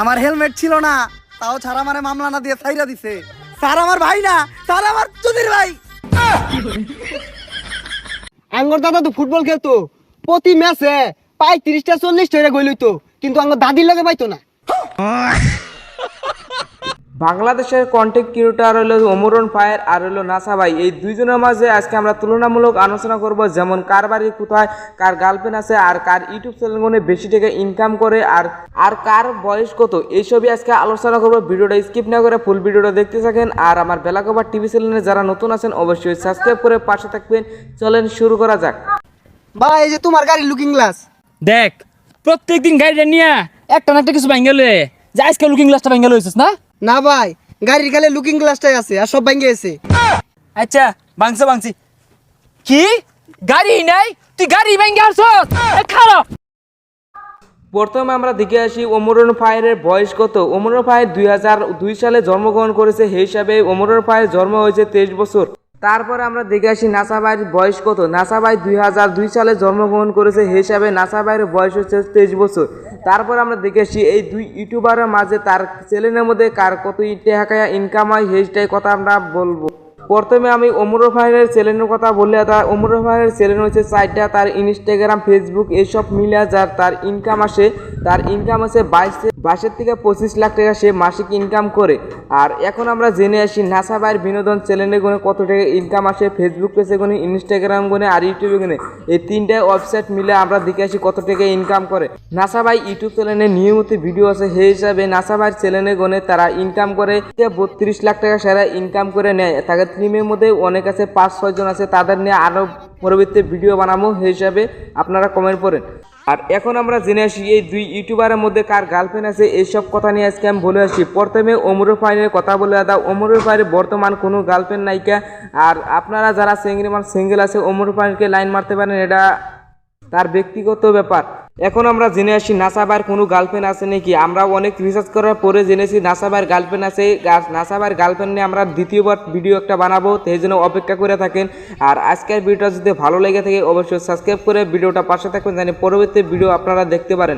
আমার হেলমেট ছিল না, তাও ছাড়া মানে মামলা না দিয়ে ছাইরা দিছে। স্যার আমার ভাই না, স্যার আমার চুদির ভাই। আঙ্গর দাদা তো ফুটবল খেলতো। প্রতি ম্যাচে পাই তিরিশটা চল্লিশটা গোল হইতো, কিন্তু আঙ্গর দাদির লগে পাইতো না। বাংলাদেশের কন্টেন্ট ক্রিয়েটার হলো অমরন ফায়ার আর হলো নাসা ভাই। এই দুইজনের মাঝে আজকে আমরা তুলনামূলক আলোচনা করব যেমন কার বাড়ি কোথায় কার গার্লফ্রেন্ড আছে আর কার ইউটিউব চ্যানেলগুলো বেশি টাকা ইনকাম করে আর আর কার বয়স কত এইসবই আজকে আলোচনা করব। ভিডিওটা স্কিপ না করে ফুল ভিডিওটা দেখতে থাকেন। আর আমার বেলাকোবার টিভি চ্যানেলে যারা নতুন আছেন অবশ্যই সাবস্ক্রাইব করে পাশে থাকবেন। চলেন শুরু করা যাক। ভাই এই যে তোমার গাড়ি লুকিং গ্লাস দেখ প্রত্যেকদিন গাড়িটা নিয়ে একটা না একটা কিছু ভাঙ্গেলে যে আজকে লুকিং গ্লাসটা ভাঙ্গেল হয়েছিস না? না ভাই গাড়ির গালে লুকিং গ্লাসটাই আছে আর সব ভাঙ্গে আছে আচ্ছা ভাঙছে ভাঙছি। কি? গাড়ি নাই? তুই গাড়ি ভাঙ্গে আসছ? খারাপ প্রথমে আমরা দেখে আসি ওমরন ফায়ারের বয়স কত? ওমরন ফায়ার দুই হাজার দুই সালে জন্মগ্রহণ করেছে সেই হিসাবে ওমরন ফায়ার জন্ম হয়েছে তেইশ বছর। তারপরে আমরা দেখে আসি নাসাবাইয়ের বয়স কত? নাসাবাই দুই হাজার দুই সালে জন্মগ্রহণ করেছে সেই হিসাবে নাসাবাইয়ের বয়স হচ্ছে তেইশ বছর। তারপর আমরা দেখেছি এই দুই ইউটিউবারের মাঝে তার চ্যানেলের মধ্যে কার কত টাকা ইনকাম হয় সেইটাই কথা আমরা বলব। প্রথমে আমি অমর ভাইয়ের চ্যানেলের কথা বললে, তার অমর ভাইয়ের চ্যানেল হচ্ছে সাইটটা তার ইনস্টাগ্রাম ফেসবুক এইসব মিলে যার তার ইনকাম আসে, তার ইনকাম আছে বাইশ বাইশের থেকে পঁচিশ লাখ টাকা সে মাসিক ইনকাম করে। আর এখন আমরা জেনে আসি, নাসা ভাইয়ের বিনোদন চ্যানেলে গুনে কত টাকা ইনকাম আসে ফেসবুক পেজে গুনে ইনস্টাগ্রাম গুনে, আর ইউটিউবে গুনে। এই তিনটে ওয়েবসাইট মিলে আমরা দেখে আসি কত টাকা ইনকাম করে। নাসা ভাই ইউটিউব চ্যানেলে নিয়মিত ভিডিও আছে। সেই হিসাবে নাসা ভাইয়ের চ্যানেলে গুনে তারা ইনকাম করে বত্রিশ লাখ টাকা সেরা ইনকাম করে নেয়। তাদের টিমের মধ্যে অনেক আছে, পাঁচ ছয়জন আছে, তাদের নিয়ে আরও পরবর্তী ভিডিও বানাবো। সেই হিসাবে আপনারা কমেন্ট করেন আর এখন আমরা জেনে আসি, এই দুই ইউটিউবারের মধ্যে কার গার্লফ্রেন্ড আছে, এইসব কথা নিয়ে আজকে আমি বলে আসি। প্রথমে অমরুর ফাইনের কথা বলে দাও। অমরুর ফাইনের বর্তমান কোনো গার্লফ্রেন্ড নায়িকা আর আপনারা যারা সিঙ্গেল মান সিঙ্গেল আছে অমরুর ফাইনকে লাইন মারতে পারেন, এটা তার ব্যক্তিগত ব্যাপার। এখন আমরা জেনে আসি নাসাবার কোনো গার্লফ্রেন্ড আছে নাকি? আমরা অনেক রিসার্চ করার পরে জেনেছি নাসাবার গার্লফ্রেন্ড আছে। নাসাবার গার্লফ্রেন্ড নিয়ে আমরা দ্বিতীয়বার ভিডিও একটা বানাবো, সেই জন্য অপেক্ষা করে থাকেন। আর আজকের ভিডিওটা যদি ভালো লেগে থাকে, অবশ্যই সাবস্ক্রাইব করে ভিডিওটা পাশে থাকবেন, জানি পরবর্তী ভিডিও আপনারা দেখতে পারেন।